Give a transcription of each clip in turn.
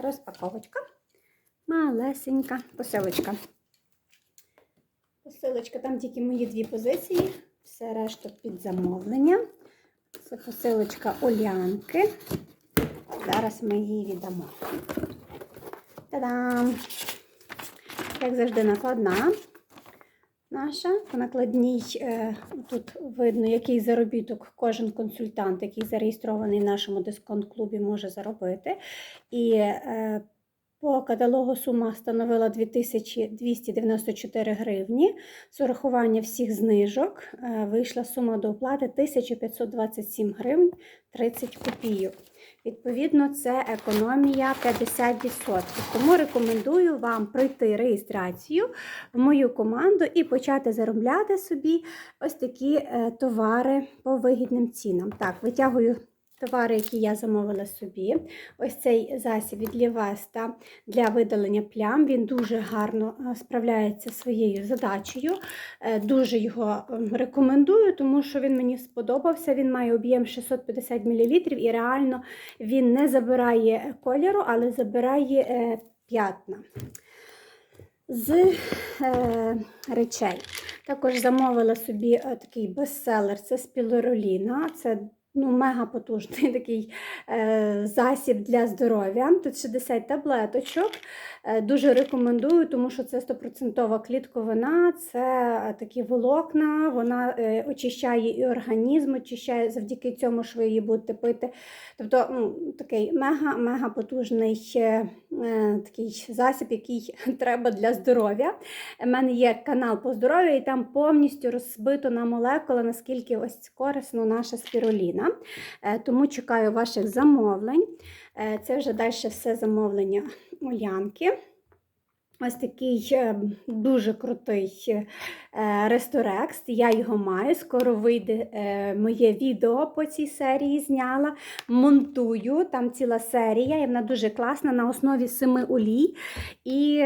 розпаковочка. Малесенька посилочка. Посилочка, там тільки мої дві позиції, все решта під замовлення. Це посилочка Олянки. Зараз ми її віддамо. Та-дам! Як завжди, накладна наша. По накладній е, тут видно, який заробіток кожен консультант, який зареєстрований в нашому дисконт-клубі, може заробити. І е, по каталогу сума становила 2294 гривні. З урахування всіх знижок е, вийшла сума до оплати 1527 гривень 30 копійок. Відповідно, це економія 50%. Тому рекомендую вам пройти реєстрацію в мою команду і почати заробляти собі ось такі е, товари по вигідним цінам. Так, витягую товари, які я замовила собі. Ось цей засіб від Лівеста для видалення плям. Він дуже гарно е, справляється своєю задачею. Е, Дуже його ем, рекомендую, тому що він мені сподобався. Він має об'єм 650 мл і реально він не забирає кольору, але забирає е, п'ятна. З е, речей. Також замовила собі такий бестселер це спілороліна. Це ну, мега потужний такий е, засіб для здоров'я. Тут 60 таблеточок. Е, дуже рекомендую, тому що це 100% клітковина, це е, такі волокна, вона е, очищає і організм, очищає завдяки цьому, що ви її будете пити. Тобто ну, такий мега-мега потужний е, е, такий засіб, який треба для здоров'я. У мене є канал по здоров'ю, і там повністю розбито на молекули, наскільки ось корисно наша спіруліна. Е, Тому чекаю ваших замовлень. Е, Це вже далі все замовлення Улянки. Ось такий е, дуже крутий е, ресторекс. Я його маю. Скоро вийде е, моє відео по цій серії. Зняла, монтую. Там ціла серія, і вона дуже класна на основі семи олій і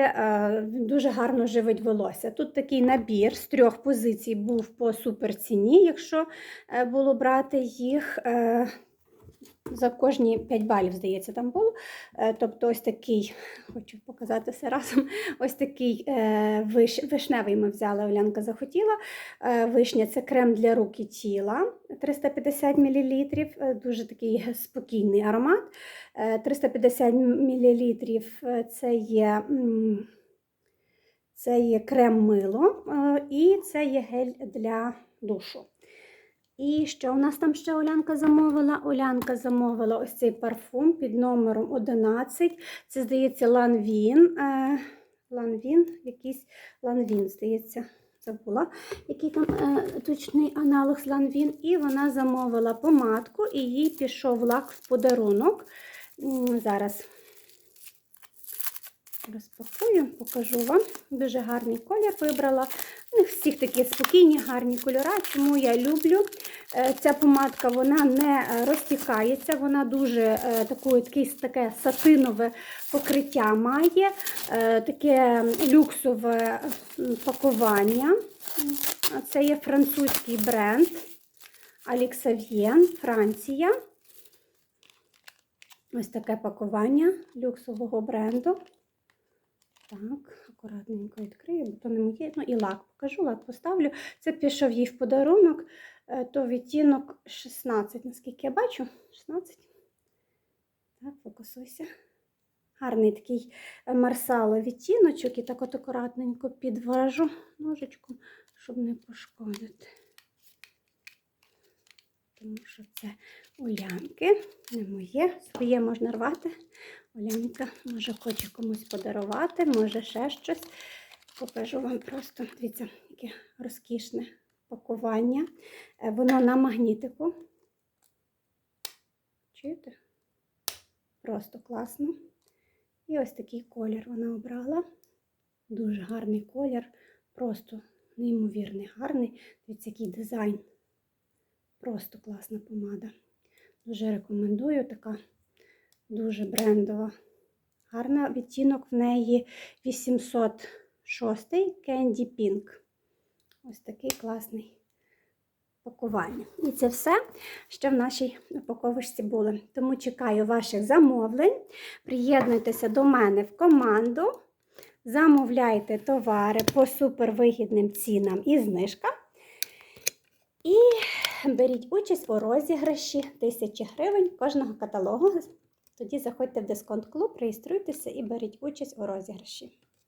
дуже гарно живить волосся. Тут такий набір з трьох позицій був по суперціні, якщо було брати їх. За кожні 5 балів, здається, там було. Е, Тобто, ось такий, хочу показати все разом. Ось такий е, виш, вишневий ми взяли, Олянка захотіла. Е, Вишня це крем для рук і тіла 350 мл. Дуже такий спокійний аромат. Е, 350 мл це є. Це є крем-мило е, і це є гель для душу. І що у нас там ще Олянка замовила? Олянка замовила ось цей парфум під номером 11. Це, здається, Ланвін. Е, Ланвін, якийсь Ланвін, здається, забула, який там е, точний аналог з Ланвін. І вона замовила помадку, і їй пішов лак в подарунок. Зараз розпакую, покажу вам. Дуже гарний колір вибрала. У них всіх такі спокійні, гарні кольори, тому я люблю. Е, Ця помадка вона не е, розтікається, вона дуже е, таку, таке сатинове покриття має, таке люксове пакування. Це є французький бренд Аліксав'єн, Франція. Ось таке пакування люксового бренду. Так, акуратненько відкрию, бо то не моє. Ну і лак покажу, лак поставлю. Це пішов їй в подарунок, е, то відтінок 16, наскільки я бачу. 16. Так, фокусуйся. Гарний такий е, марсало відтіночок і так от акуратненько підважу ножичком, щоб не пошкодити. Тому що це улянки, не моє. Своє можна рвати. Олянка, може, хоче комусь подарувати, може ще щось. Покажу вам просто, дивіться, яке розкішне пакування. Е, Воно на магнітику. Чуєте? Просто класно. І ось такий колір вона обрала. Дуже гарний колір, просто неймовірний, гарний. Дивіться, який дизайн. Просто класна помада. Дуже рекомендую така дуже брендова. Гарна відтінок в неї 806 Candy Pink. Ось такий класний пакування. І це все, що в нашій упаковочці було. Тому чекаю ваших замовлень. Приєднуйтеся до мене в команду. Замовляйте товари по супервигідним цінам і знижкам. Беріть участь у розіграші тисячі гривень кожного каталогу. Тоді заходьте в дисконт-клуб, реєструйтеся і беріть участь у розіграші.